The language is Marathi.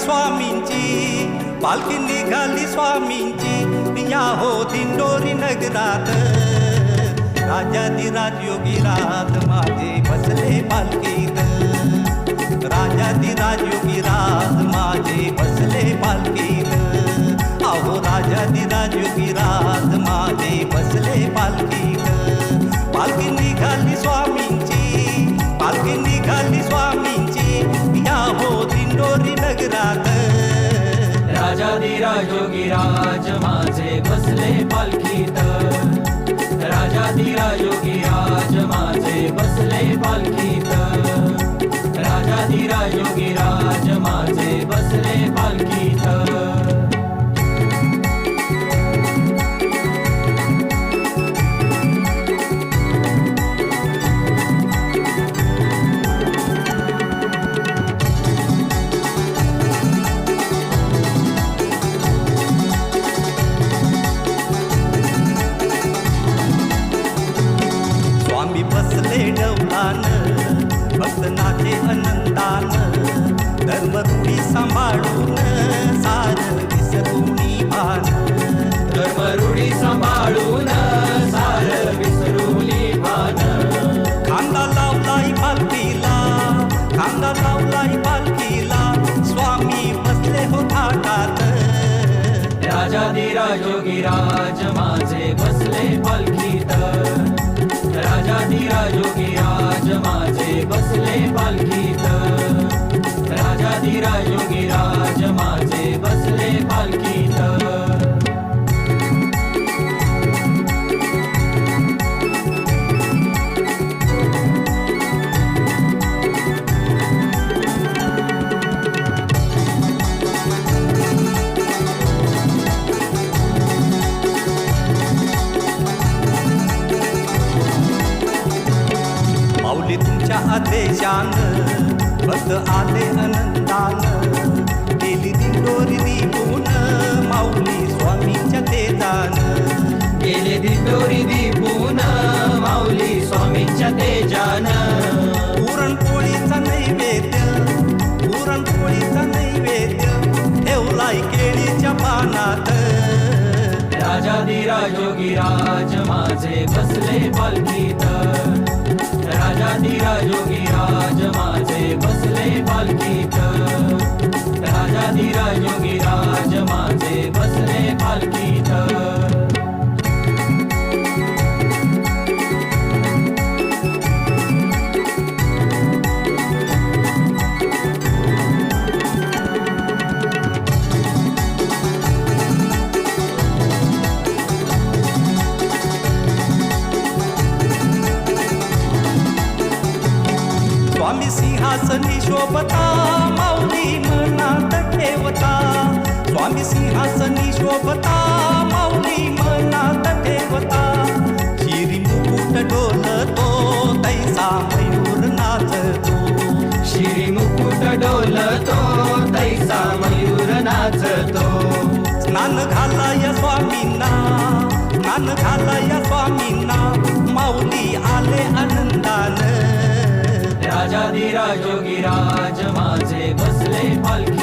स्वामींची. पालखी निघाली स्वामींची. या हो दिंडोरी नगरात. राजाती राजयोगी रात. माझे बसले पालखीत. राजयोगी रात. दिंडोरी नगरात राजाधिराज योगीराज माझे बसले पालखीत। राजाधिराज योगीराज माझे बसले पालखीत। योगी योगीराज माझे लावलाई पालखीला स्वामी बसले हो थाटात. राजाधिराज योगीराज माझे माऊली आदेशान बस आले अनंतान. केली दिंडोरी दिपून माऊली स्वामीच्या तेजान. गेले दिंडोरी दीपून माऊली स्वामीच्या तेजान. पुरणपोळीचा नैवेद्य पुरणपोळीचा नैवेद्य ठेवलाय केळीच्या पानात. राजा राजाधिराज योगीराज माझे बसले पालखीत. राजा योगी राज माझे बसले पालखीत. राजा योगी राज माझे बसले पालखीत. स्वामी सिंहासनी शोभता माऊली मनात ठेवता. स्वामी सिंहासनी शोभता माऊली मनात ठेवता. शिरी मुकुट डोलतो तैसा मयूर नाचतो. श्री मुकुट डोलतो तैसा मयूर नाचतो. स्नान घालाय स्वामींना स्नान घालाय स्वामींना. माऊली आले आनंदान राजाधिराज राज माझे बसले पालखी.